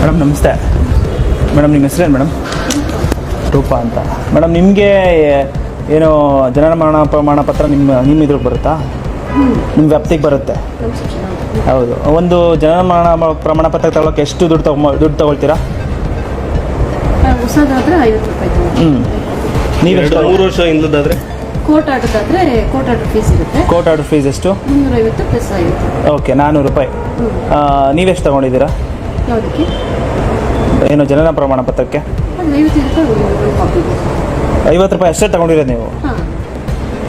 Madam ನಮಸ್ತೆ. Madam ನಿಮ್ಮ ಹೆಸರೇನು ಮೇಡಮ್? ರೂಪ ಅಂತ. ಮೇಡಮ್ ನಿಮಗೆ ಏನು ಜನನ ಮರಣ ಪ್ರಮಾಣ ಪತ್ರ ನಿಮ್ಮ ನಿಮ್ಮ ಇದ್ರಿಗೆ ಬರುತ್ತಾ? ನಿಮ್ಮ ವ್ಯಾಪ್ತಿಗೆ ಬರುತ್ತೆ. ಹೌದು. ಒಂದು ಜನನ ಮರಣ ಪ್ರಮಾಣ ಪತ್ರ ತಗೊಳಕ್ಕೆ ಎಷ್ಟು ದುಡ್ಡು ತಗೊಂಬ ದುಡ್ಡು ತಗೊಳ್ತೀರಾ? ರೂಪಾಯಿ ತಗೊಳ್ಳಿ. ಹ್ಞೂ ನೀವು ಎಷ್ಟು ಮೂರು ವರ್ಷ ಹಿಂದದಾದ್ರೆ ಕೋರ್ಟ್ ಆಟದಾದ್ರೆ ಕೋರ್ಟ್ ಆರ್ಡರ್ ಫೀಸ್ ಇರುತ್ತೆ. ಕೋರ್ಟ್ ಆರ್ಡರ್ ಫೀಸ್ ಎಷ್ಟು? ಮುನ್ನೂರೈವತ್ತು ಪ್ಲಸ್ ಐವತ್ತು. ಓಕೆ ನಾನ್ನೂರು ರೂಪಾಯಿ. ನೀವೆಷ್ಟು ತಗೊಂಡಿದ್ದೀರಾ? ಯಾವುದಕ್ಕೆ? ಏನು ಜನನ ಪ್ರಮಾಣ ಪತ್ರಕ್ಕೆ? ಐವತ್ತು ರೂಪಾಯಿ ಅಷ್ಟೇ ತಗೊಂಡಿರೋದು ನೀವು? ಹಾಂ.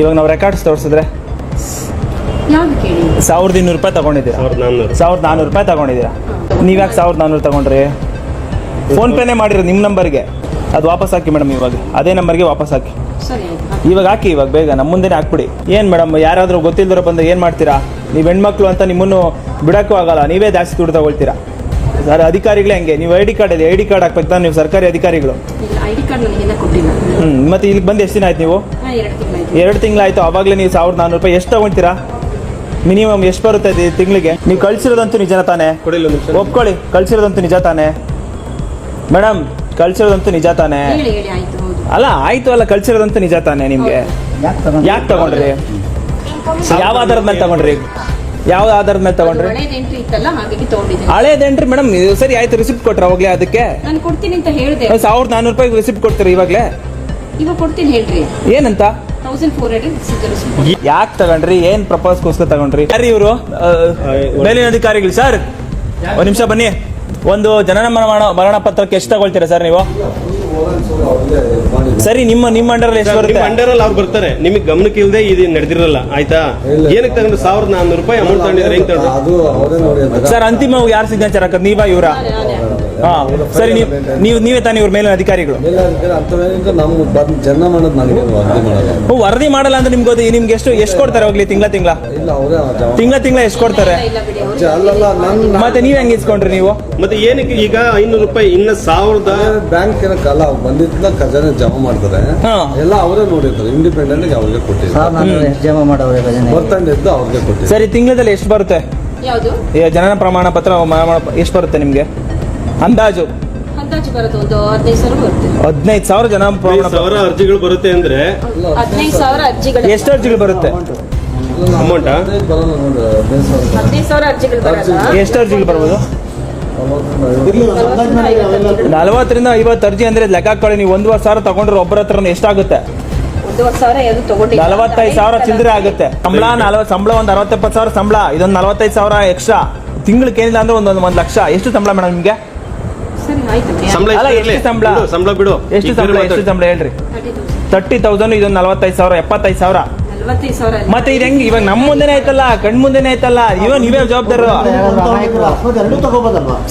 ಇವಾಗ ನಾವು ರೆಕಾರ್ಡ್ಸ್ ತೋರಿಸಿದ್ರೆ ಸಾವಿರದ ಇನ್ನೂರು ರೂಪಾಯಿ ತಗೊಂಡಿದ್ದೀರಾ? ಸಾವಿರದ ನಾನ್ನೂರು. ರೂಪಾಯಿ ತಗೊಂಡಿದ್ದೀರಾ? ನೀವ್ಯಾಕೆ ಸಾವಿರದ ನಾನ್ನೂರು ತಗೊಂಡ್ರಿ? ಫೋನ್ ಪೇನೇ ಮಾಡಿರೋ ನಿಮ್ಮ ನಂಬರ್ಗೆ. ಅದು ವಾಪಸ್ ಹಾಕಿ ಮೇಡಮ್ ಇವಾಗ. ಅದೇ ನಂಬರ್ಗೆ ವಾಪಸ್ ಹಾಕಿ. ಸರಿ ಇವಾಗ ಹಾಕಿ ಇವಾಗ ಬೇಗ ನಮ್ಮ ಮುಂದೆನೇ ಹಾಕ್ಬಿಡಿ. ಏನು ಮೇಡಮ್ ಯಾರಾದರೂ ಗೊತ್ತಿಲ್ದಿರೋ ಬಂದು ಏನು ಮಾಡ್ತೀರಾ? ನೀವು ಹೆಣ್ಮಕ್ಳು ಅಂತ ನಿಮ್ಮನ್ನು ಬಿಡೋಕ್ಕೂ ಆಗಲ್ಲ. ನೀವೇ ಜಾಸ್ತಿ ದುಡ್ಡು ತಗೊಳ್ತೀರಾ? ಸರ್ ಅಧಿಕಾರಿಗಳೇ ಹಂಗೆ. ನೀವು ಐ ಡಿ ಕಾರ್ಡ್ ಇದೆ ಐ ಡಿ ಕಾರ್ಡ್ ಹಾಕ್ಬೇಕು ತಾನೆ ನೀವು ಸರ್ಕಾರಿ ಅಧಿಕಾರಿಗಳು. ಇಲ್ಲ ಐ ಡಿ ಕಾರ್ಡ್ ನನಗೇನ ಕೊಟ್ಟಿಲ್ಲ. ಹ್ಞೂ ಮತ್ತೆ ಇಲ್ಲಿಗೆ ಬಂದು ಎಷ್ಟು ದಿನ ಆಯ್ತು ನೀವು? ಎರಡು ತಿಂಗಳಾಯ್ತು. ಎರಡು ತಿಂಗಳಾಯ್ತು ಅವಾಗಲೇ ನೀವು ಸಾವಿರದ ನಾನ್ನೂರು ರೂಪಾಯಿ ಎಷ್ಟು ತಗೊಳ್ತೀರಾ? ಮಿನಿಮಮ್ ಎಷ್ಟು ಬರುತ್ತೆ ಇದು ತಿಂಗಳಿಗೆ? ನೀವು ಕಳಿಸಿರೋದಂತೂ ನಿಜ ತಾನೇ. ಒಪ್ಕೊಳ್ಳಿ ಕಳಿಸಿರೋದಂತೂ ನಿಜ ತಾನೆ. ಮೇಡಮ್ ಕಳಿಸಿರೋದಂತೂ ನಿಜ ತಾನೆ. ಹೇಳಿ ಹೇಳಿ ಆಯ್ತು ಅಲ್ಲ ಆಯ್ತು ಅಲ್ಲ ಕಳಿಸಿರೋದಂತೂ ನಿಜ ತಾನೆ ನಿಮ್ಗೆ. ಯಾಕೆ ತಗೊಂಡ್ರಿ? ಯಾವ ಆಧಾರದ ಮೇಲೆ ತಗೊಂಡ್ರಿ? ಯಾವ ಆಧಾರದ ಮೇಲೆ ತಗೊಂಡ್ರಿ? ಹಳೆ ಎಂಟ್ರಿ ಇತ್ತಲ್ಲ ಹಾಗಾಗಿ ತಗೊಂಡಿದ್ದೀನಿ ಹಳೇದೇನ್ರಿ ಮೇಡಮ್ ಸರಿ ಆಯ್ತು ರಿಸಿಪ್ಟ್ ಕೊಟ್ರ ಅವಾಗಲೇ ಅದಕ್ಕೆ? ನಾನು ಕೊಡ್ತೀನಿ ಅಂತ ಹೇಳಿದೆ. ಸಾವಿರದ ನಾನ್ನೂರು ರೂಪಾಯಿ ರಿಸಿಪ್ಟ್ ಕೊಡ್ತೀರಿ ಇವಾಗ್ಲೇ? ಇವಾಗ ಕೊಡ್ತೀನಿ ಹೇಳ್ರಿ. ಏನಂತ? ತೌಸಂಡ್ ಫೋರ್ ಹಂಡ್ರೆಡ್ ಯಾಕೆ ತಗೊಂಡ್ರಿ? ಏನ್ ಪ್ರಪೋಸ್ಗೋಸ್ಕರ ತಗೊಂಡ್ರಿ? ಯಾರು ಇವರು? ಮೇಲಿನ ಅಧಿಕಾರಿಗಳು ಸರ್ ಒಂದ್ ನಿಮಿಷ ಬನ್ನಿ. ಒಂದು ಜನನ ಮರಣ ಮರಣ ಪತ್ರಕ್ಕೆ ಎಷ್ಟು ತಗೊಳ್ತೀರಾ ಸರ್ ನೀವು? ಸರಿ ನಿಮ್ಮ ನಿಮ್ಮ ಅಂಡರ್ ಎಷ್ಟು ನಿಮ್ಮ ಬರುತ್ತೆ? ಅಂಡರಲ್ಲಿ ಅವ್ರು ಬರ್ತಾರೆ. ನಿಮಗೆ ಗಮನಕ್ಕೆ ಇಲ್ಲದೆ ಇದು ನಡೆದಿರಲ್ಲ ಆಯ್ತಾ? ಏನಕ್ಕೆ ತಗೊಂಡು ಸಾವಿರದ ನಾನ್ನೂರು ರೂಪಾಯಿ ಅಮೌಂಟ್ ತಗೊಂಡಿದ್ರೆ ಹೆಂಗ್ ತಗೊಂಡ್ರು? ಅದು ಅವರೇ ನೋಡಿ ಅಂತ. ಸರ್ ಅಂತಿಮ ಯಾರು ಸಿಗ್ನೇಚರ್ ಹಾಕೋದು? ನೀವಾ ಇವರ? ಹಾ ಸರಿ ನೀವು ನೀವು ನೀವೇ ತಾನೇ ಇವ್ರ ಮೇಲಿನ ಅಧಿಕಾರಿಗಳು. ಬಂದು ಜನ ಮಾಡೋದು ನನಗೆ ವರದಿ ಮಾಡಲ್ಲ ವರದಿ ಮಾಡಲ್ಲ ಅಂದ್ರೆ ನಿಮ್ಗೆ ಗೊತ್ತಿ ನಿಮ್ಗೆ ಎಷ್ಟು ಎಷ್ಟು ಕೊಡ್ತಾರೆ ಹೋಗ್ಲಿ ತಿಂಗಳ ತಿಂಗಳ? ಇಲ್ಲ ಅವರೇ ತಿಂಗಳ ತಿಂಗಳ ಎಷ್ಟು ಕೊಡ್ತಾರೆ? ಇಲ್ಲ ಬಿಡಿ ಅವ್ರು ಅಲ್ಲಲ್ಲ ನನ್ನ ಮತ್ತೆ ನೀವ್ ಹೆಂಗ್ ಇಸ್ಕೊಂಡ್ರಿ ನೀವು? ಮತ್ತೆ ಏನಕ್ಕೆ ಈಗ ಐನೂರು ರೂಪಾಯಿ ಇನ್ನ ಸಾವಿರದ ಬ್ಯಾಂಕ್ ಏನಕ್ಕಲ್ಲ ಬಂದಿದ್ದ ಖಜಾನೆ ಜಮಾ ಮಾಡ್ತಾರೆ. ಹಾ. ಎಲ್ಲ ಅವರೇ ನೋಡಿರ್ತಾರೆ ಇಂಡಿಪೆಂಡೆಂಟ್ ಅವ್ರಿಗೆ ಕೊಟ್ಟಿದ್ದಾರೆ ಸರ್ ನಾನು ಎಷ್ಟು ಜಮಾ ಬರ್ತಂಡಿದ್ದು ಅವ್ರಿಗೆ ಕೊಟ್ಟಿದ್ದಾರೆ ಸರಿ ತಿಂಗಳಲ್ಲಿ ಎಷ್ಟು ಬರುತ್ತೆ? ಯಾವುದು? ಈ ಜನನ ಪ್ರಮಾಣ ಪತ್ರ ಎಷ್ಟು ಬರುತ್ತೆ ನಿಮ್ಗೆ? ಅಂದಾಜು? ಅಂದಾಜು ಬರೋದು ಒಂದು ಹದಿನೈದು ಸಾವಿರ ಬರುತ್ತೆ. ಹದಿನೈದು ಸಾವಿರ ಜನ ಸಾವಿರ ಅರ್ಜಿಗಳು ಬರುತ್ತೆ ಅಂದ್ರೆ? ಹದಿನೈದು ಸಾವಿರ ಅರ್ಜಿಗಳು. ಎಷ್ಟು ಅರ್ಜಿಗಳು ಬರುತ್ತೆ? ಅಮೌಂಟ್? ಹದಿನೈದು ಸಾವಿರ ಅರ್ಜಿಗಳು ಬರಲ್ಲ ಎಷ್ಟು ಅರ್ಜಿಗಳು ಬರ್ಬೋದು? ನಲವತ್ತರಿಂದ ಐವತ್ತು. ಅರ್ಜಿ ಅಂದ್ರೆ ಲೆಕ್ಕ ಹಾಕೊಳ್ಳಿ. ನೀವು ಒಂದೂವರೆ ಸಾವಿರ ತಗೊಂಡ್ರೆ ಒಬ್ಬರ ಹತ್ರ ಎಷ್ಟಾಗುತ್ತೆ ನಲವತ್ತೈದು ಸಾವಿರ ಚಿಲ್ಲರೆ ಆಗುತ್ತೆ. ಸಂಬಳ ನಲವತ್ತು ಸಂಬಳ ಒಂದು ಅರವತ್ತೆಪ್ಪತ್ತು ಸಾವಿರ ಸಂಬಳ. ಇದೊಂದು ನಲವತ್ತೈದು ಸಾವಿರ ಎಕ್ಸ್ಟ್ರಾ ತಿಂಗಳಿಗೆ ಏನಿಲ್ಲ ಅಂದ್ರೆ ಒಂದೊಂದು ಒಂದು ಲಕ್ಷ. ಎಷ್ಟು ಸಂಬಳ ಮೇಡಮ್ ನಿಮಗೆ? ಸಂಬಳ? ಬಿಡು, ಸಂಬಳ ಬಿಡು. ಎಷ್ಟು ಸಂಬಳ ಎಷ್ಟು. ಸಂಬಳ ಹೇಳ್ರಿ? ತರ್ಟಿ ತೌಸಂಡ್ ಇದೊಂದು ನಲವತ್ತೈದು ಸಾವಿರ ಎಪ್ಪತ್ತೈದು ಸಾವಿರ. ಮತ್ತೆ ಇದು ಹೆಂಗ್? ಇವಾಗ ನಮ್ಮ ಮುಂದೆನೇ ಐತಲ್ಲ ಕಣ್ ಮುಂದೆನೆ ಐತಲ್ಲ ಇವ ನೀವೇ ಜವಾಬ್ದಾರ?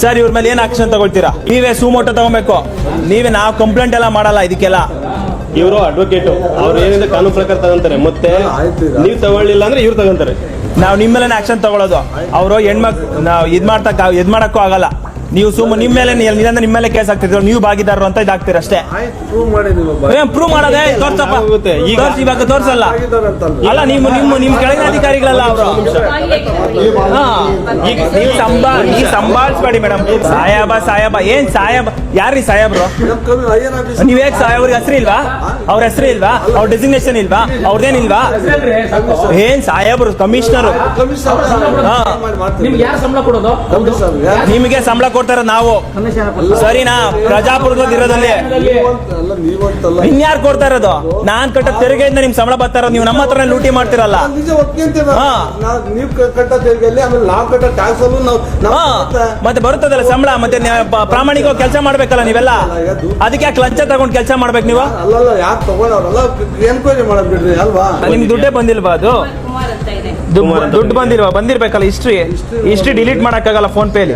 ಸರ್ ಇವ್ರ ಮೇಲೆ ಏನ್ ಆಕ್ಷನ್ ತಗೊಳ್ತೀರಾ? ನೀವೇ ಸುಮೋಟೋ ತಗೋಬೇಕು. ನೀವೇ ನಾವು ಕಂಪ್ಲೇಂಟ್ ಎಲ್ಲ ಮಾಡಲ್ಲ ಇದಕ್ಕೆಲ್ಲ. ಇವರು ಅಡ್ವೊಕೇಟ್ ಅವ್ರು ಏನಿದೆ ಕಾನೂನು ಪ್ರಕಾರ ತಗೊಂತಾರೆ. ಮತ್ತೆ ನೀವ್ ತಗೊಳ್ಳಿಲ್ಲ ಅಂದ್ರೆ ಇವ್ರು ತಗೊಂತಾರೆ. ನಾವ್ ನಿಮ್ಮ ಮೇಲೆ ಆಕ್ಷನ್ ತಗೊಳ್ಳೋದು ಅವರು ಹೆಣ್ಮಕ್ ನಾವು ಇದ್ ಮಾಡ್ತಕ್ಕ ಇದ್ ಮಾಡಕ್ಕೂ ಆಗಲ್ಲ. ನೀವು ಸುಮ್ಮ ನಿಮ್ಮ ಮೇಲೆ ನಿಲ್ಲಂದ್ರೆ ನಿಮ್ಮ ಮೇಲೆ ಕೇಸ್ ಆಗ್ತಿದ್ರು ನೀವು ಭಾಗಿದಾರರು ಅಂತ ಇದಾಗ್ತೀರ ಅಷ್ಟೇ. ಪ್ರೂವ್ ಮಾಡಿ ನೀವು ಪ್ರೂವ್ ಮಾಡೋದೇ ತೋರ್ಸಪ್ಪ. ಈಗ- ಇವಾಗ ತೋರ್ಸಲ್ಲ. ಅಲ್ಲ ನಿಮ್ಮ ನಿಮ್ಮ ನಿಮ್ಮ ಕೆಳಗಿನ ಅಧಿಕಾರಿಗಳಲ್ಲ ಅವರು. ಈಗ ನೀವು ಸಂಬಾ ನೀವು ಸಂಭಾಳಿಸ್ಬೇಡಿ ಮೇಡಮ್. ಸಾಯಬ ಸಾಯಬ. ಏನ್ ಸಾಯಬ? ಯಾರ್ರಿ ಸಾಯಬ್ರು? ನೀವ್ ಹೇಗ್ ಅವ್ರಿಗೆ ಹೆಸರು ಇಲ್ವಾ? ಅವ್ರ ಹೆಸರು ಇಲ್ವಾ? ಅವ್ರ ಡೆಸಿಗ್ನೇಷನ್ ಇಲ್ವಾ? ಅವ್ರದೇನಿಲ್ವಾ ಏನ್ ಸಾಹೇಬ್ರು ಕಮಿಷನರ್ ಕಮಿಷನರ್ ಹಾ. ನಿಮ್ಗೆ ನಿಮಗೆ ಸಂಬಳ ಕೊಡ್ತಾರ ನಾವು. ಸರಿನಾ? ಪ್ರಜಾಪ್ರಭುತ್ವದ ಇರೋದಲ್ಲಿ ಇನ್ಯಾರು ಕೊಡ್ತಾ ಇರೋದು ನಾನ್ ಕಟ್ಟ ತೆರಿಗೆಯಿಂದ ನಿಮ್ ಸಂಬಳ ಬರ್ತಾರ ನೀವು ನಮ್ಮ ಹತ್ರ ಲೂಟಿ ಮಾಡ್ತಿರಲ್ಲ. ಮತ್ತೆ ಬರುತ್ತದಲ್ಲ ಸಂಬಳ? ಮತ್ತೆ ಪ್ರಾಮಾಣಿಕ ಪ್ರಾಮಾಣಿಕವಾಗಿ ಕೆಲಸ ಮಾಡ್ಬೇಕಲ್ಲ ನೀವೆಲ್ಲ? ಅದಕ್ಕೆ ಯಾಕೆ ಲಂಚ ತಗೊಂಡ್ ಕೆಲಸ ಮಾಡ್ಬೇಕು ನೀವು? ನಿಮ್ ದುಡ್ಡೇ ಬಂದಿಲ್ವಾ ಅದು? ದುಡ್ಡು ದುಡ್ಡು ಬಂದಿಲ್ವಾ? ಬಂದಿರ್ಬೇಕಲ್ಲ ಹಿಸ್ಟ್ರಿ ಹಿಸ್ಟ್ರಿ ಡಿಲೀಟ್ ಮಾಡಕ್ಕಾಗಲ್ಲ ಫೋನ್ ಪೇಲಿ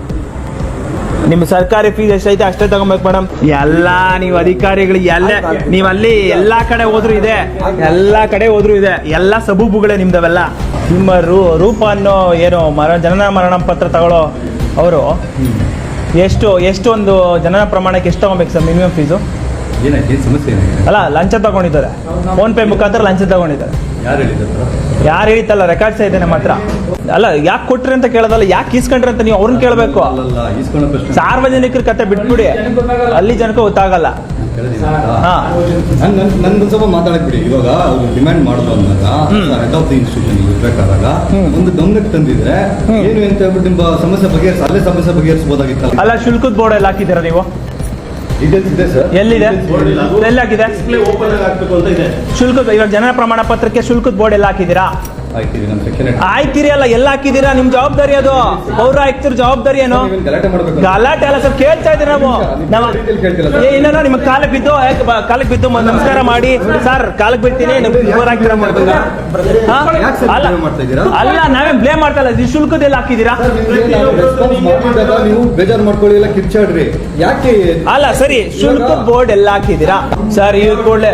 ನಿಮ್ಮ ಸರ್ಕಾರಿ ಫೀಸ್ ಎಷ್ಟೈತೆ ಅಷ್ಟೇ ತಗೊಬೇಕು ಮೇಡಮ್ ಎಲ್ಲ ನೀವು ಅಧಿಕಾರಿಗಳು ಎಲ್ಲ ನೀವು ಅಲ್ಲಿ ಎಲ್ಲಾ ಕಡೆ ಹೋದ್ರು ಇದೆ ಎಲ್ಲಾ ಕಡೆ ಹೋದ್ರು ಇದೆ ಎಲ್ಲ ಸಬೂಬುಗಳೇ ನಿಮ್ದವೆಲ್ಲ. ನಿಮ್ಮ ರೂ ರೂಪ ಅನ್ನೋ ಏನು ಮರ ಜನನ ಮರಣ ಪತ್ರ ತಗೊಳ್ಳೋ ಅವರು ಎಷ್ಟು ಎಷ್ಟು ಒಂದು ಜನನ ಪ್ರಮಾಣಕ್ಕೆ ಎಷ್ಟು ತಗೊಬೇಕು ಸರ್ ಮಿನಿಮಮ್ ಫೀಸು ಏನಾಯ್ತು ಏನ್ ಸಮಸ್ಯೆ ಏನಾಗಿದೆ ಅಲ್ಲ ಲಂಚ ತಗೊಂಡಿದ್ದಾರೆ. ಫೋನ್ ಪೇ ಮುಖಾಂತರ ಲಂಚ ತಗೊಂಡಿದ್ದಾರೆ. ಯಾರು ಹೇಳಿದ್ರು? ಯಾರು ಹೇಳಿತ್ತಲ್ಲ ರೆಕಾರ್ಡ್ಸ್ ಇದೆ ನಮ್ಮ ಹತ್ರ? ಅಲ್ಲ ಯಾಕೆ ಕೊಟ್ರಿ ಅಂತ ಕೇಳೋದಲ್ಲ ಯಾಕೆ ಇಸ್ಕೊಂಡ್ರಿ ಅಂತ ನೀವು ಅವ್ರನ್ನ ಕೇಳಬೇಕು? ಅಲ್ಲಲ್ಲ ಈಸ್ಕೊಳ್ಳೋ ಪ್ರಶ್ನೆ. ಸಾರ್ವಜನಿಕರ ಕತೆ ಬಿಟ್ಬಿಡಿ. ಅಲ್ಲಿ ಜನಕ್ಕೆ ಗೊತ್ತಾಗಲ್ಲ. ಹಾ. ನನ್ ನನ್ ನನ್ಗೊಂದ್ ಸ್ವಲ್ಪ ಮಾತಾಡಕ್ ಬಿಡಿ. ಇವಾಗ ಅವ್ರು ಡಿಮ್ಯಾಂಡ್ ಮಾಡೋದು ಅಂದಾಗ ಹೆಡ್ ಆಫ್ ದಿ ಇನ್ಸ್ಟಿಟ್ಯೂಷನ್ ಇರ್ಬೇಕಾದಾಗ ಒಂದು ಗಮನಕ್ಕೆ ತಂದಿದ್ರೆ ಏನು ಅಂತ ಹೇಳ್ಬಿಟ್ಟು ನಿಮ್ಮ ಸಮಸ್ಯೆ ಬಗೆಹರಿಸ ಅಲ್ಲೇ ಸಮಸ್ಯೆ ಬಗೆಹರಿಸಬಹುದಾಗಿತ್ತಲ್ಲ ಅಲ್ಲ ಶುಲ್ಕದ ಬೋರ್ಡ್ ಎಲ್ಲ ಹಾಕಿದ್ದೀರಾ ನೀವು? ಎಲ್ಲಿದೆ? ಶುಲ್ಕ ಶುಲ್ಕದ ಇವಾಗ ಜನನ ಪ್ರಮಾಣ ಪತ್ರಕ್ಕೆ ಶುಲ್ಕದ ಬೋರ್ಡ್ ಎಲ್ಲ ಹಾಕಿದ್ದೀರಾ? ಆಯ್ತಿರಿ ಅಲ್ಲ ಎಲ್ಲ ಹಾಕಿದ್ದೀರಾ? ನಿಮ್ ಜವಾಬ್ದಾರಿ ಅದು. ಪೌರ ಆಯ್ತಿರ ಜವಾಬ್ದಾರಿ ಏನು? ಗಲಾಟೆ ಅಲ್ಲ ಸರ್ ಕೇಳ್ತಾ ಇದ್ದೀರಿ ನಾವು. ನಾವು ಏ, ಇಲ್ಲ ನಿಮ್ಮ ಕಾಲಕ್ಕೆ ಬಿದ್ದು ಕಾಲಕ್ಕೆ ಬಿದ್ದು ನಮಸ್ಕಾರ ಮಾಡಿ. ಸರ್ ಕಾಲಕ್ಕೆ ಬಿಡ್ತೀನಿ ಅಲ್ಲ ನಾವೇ ಬ್ಲೇಮ್ ಮಾಡ್ತಾ ಇಲ್ಲ ಇದು ಶುಲ್ಕದೆಲ್ಲ ಹಾಕಿದ್ದೀರಾ? ನೀವು ಬೇಜಾರು ಮಾಡ್ಕೊಳ್ಳಿ ಎಲ್ಲ ಕಿರ್ಚಾಡ್ರಿ. ಯಾಕೆ ಅಲ್ಲ ಸರಿ ಶುಲ್ಕ ಬೋರ್ಡ್ ಎಲ್ಲ ಹಾಕಿದೀರಾ ಸರ್ ಇವ್ರ ಕೂಡಲೇ.